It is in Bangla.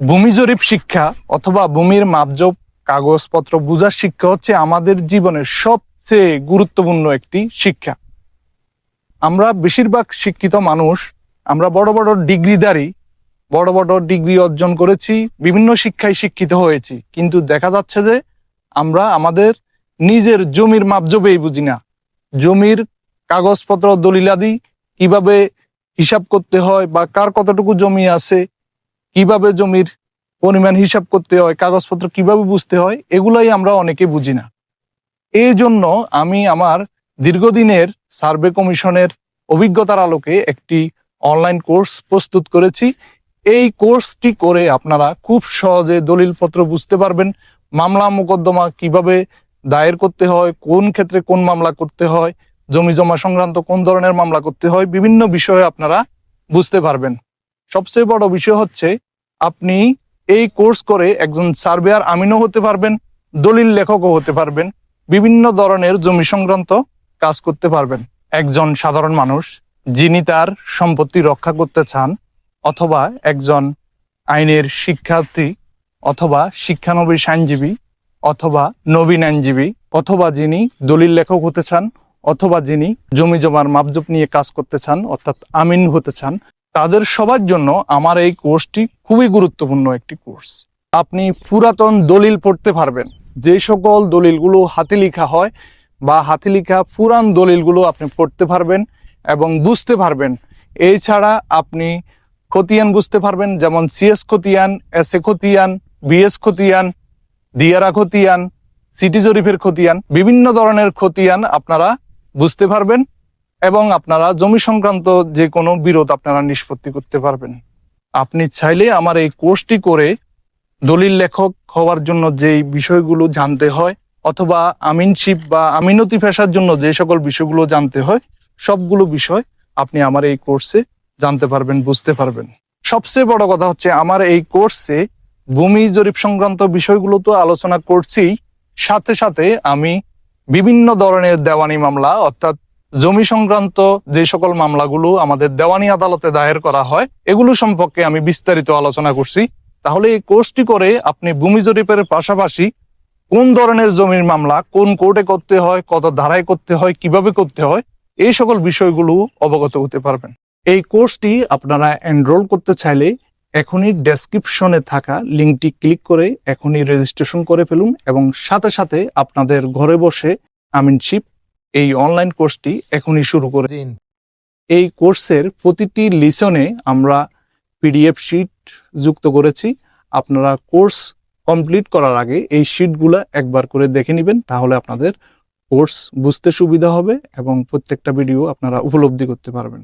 ভূমি জরিপ শিক্ষা অথবা ভূমির মাপজোপ কাগজপত্র বোঝার শিক্ষা হচ্ছে আমাদের জীবনের সবচেয়ে গুরুত্বপূর্ণ একটি শিক্ষা। আমরা বেশিরভাগ শিক্ষিত মানুষ, আমরা বড় বড় ডিগ্রিধারী, বড় বড় ডিগ্রি অর্জন করেছি, বিভিন্ন শিক্ষায় শিক্ষিত হয়েছি। কিন্তু দেখা যাচ্ছে যে আমরা আমাদের নিজের জমির মাপজোপেই বুঝি না। জমির কাগজপত্র দলিলাদি কীভাবে হিসাব করতে হয় বা কার কতটুকু জমি আছে কীভাবে জমির পরিমাণ হিসাব করতে হয়, কাগজপত্র কীভাবে বুঝতে হয়, এগুলাই আমরা অনেকে বুঝি না। এই জন্য আমি আমার দীর্ঘদিনের সার্ভে কমিশনের অভিজ্ঞতার আলোকে একটি অনলাইন কোর্স প্রস্তুত করেছি। এই কোর্সটি করে আপনারা খুব সহজে দলিলপত্র বুঝতে পারবেন, মামলা মোকদ্দমা কীভাবে দায়ের করতে হয়, কোন ক্ষেত্রে কোন মামলা করতে হয়, জমি জমা সংক্রান্ত কোন ধরনের মামলা করতে হয়, বিভিন্ন বিষয়ে আপনারা বুঝতে পারবেন। সবচেয়ে বড় বিষয় হচ্ছে আপনি এই কোর্স করে একজন সার্ভেয়ার আমিনও হতে পারবেন, দলিল লেখকও হতে পারবেন, বিভিন্ন ধরনের জমি সংক্রান্ত কাজ করতে পারবেন। একজন সাধারণ মানুষ যিনি তার সম্পত্তি রক্ষা করতে চান অথবা একজন আইনের শিক্ষার্থী অথবা শিক্ষানবী আইনজীবী অথবা নবীন আইনজীবী অথবা যিনি দলিল লেখক হতে চান অথবা যিনি জমি জমার মাপজোপ নিয়ে কাজ করতে চান, অর্থাৎ আমিন হতে চান তাদের সবার জন্য আমার এই কোর্সটি খুবই গুরুত্বপূর্ণ একটি কোর্স। আপনি পুরাতন দলিল পড়তে পারবেন। যে সকল দলিলগুলো হাতে লেখা হয় বা হাতে লেখা পুরান দলিলগুলো আপনি পড়তে পারবেন এবং বুঝতে পারবেন। এছাড়া আপনি খতিয়ান বুঝতে পারবেন, যেমন সিএস খতিয়ান, এস এ খতিয়ান, বিএস খতিয়ান, দিয়ারা খতিয়ান, সিটি জরিফের খতিয়ান, বিভিন্ন ধরনের খতিয়ান আপনারা বুঝতে পারবেন। এবং আপনারা জমি সংক্রান্ত যে কোনো বিরোধ আপনারা নিষ্পত্তি করতে পারবেন। আপনি চাইলে আমার এই কোর্সটি করে দলিল লেখক হওয়ার জন্য যেই বিষয়গুলো জানতে হয়, অথবা আমিনশিপ বা আমিনতি পেশার জন্য যে সকল বিষয়গুলো জানতে হয়, সবগুলো বিষয় আপনি আমার এই কোর্সে জানতে পারবেন, বুঝতে পারবেন। সবচেয়ে বড় কথা হচ্ছে আমার এই কোর্সে ভূমি জরিপ সংক্রান্ত বিষয়গুলো তো আলোচনা করছি। সাথে সাথে আমি বিভিন্ন ধরনের দেওয়ানি মামলা, অর্থাৎ জমি সংক্রান্ত যে সকল মামলাগুলো আমাদের দেওয়ানি আদালতে দায়ের করা হয়, এগুলো সম্পর্কে আমি বিস্তারিত আলোচনা করছি। তাহলে এই কোর্সটি করে আপনি ভূমি জরিপের পাশাপাশি কোন ধরনের জমির মামলা, কোন কোর্টে করতে হয়, কত ধারায় করতে হয়, কীভাবে করতে হয়, এই সকল বিষয়গুলো অবগত হতে পারবেন। এই কোর্সটি আপনারা এনরোল করতে চাইলে এখনই ডেসক্রিপশনে থাকা লিঙ্কটি ক্লিক করে এখনই রেজিস্ট্রেশন করে ফেলুন এবং সাথে সাথে আপনাদের ঘরে বসে আমিনশিপ এই অনলাইন কোর্সটি এখনই শুরু করে দিন। এই কোর্সের প্রতিটি লিসনে আমরা পিডিএফ শিট যুক্ত করেছি। আপনারা কোর্স কমপ্লিট করার আগে এই শিটগুলো একবার করে দেখে নেবেন, তাহলে আপনাদের কোর্স বুঝতে সুবিধা হবে এবং প্রত্যেকটা ভিডিও আপনারা উপলব্ধি করতে পারবেন।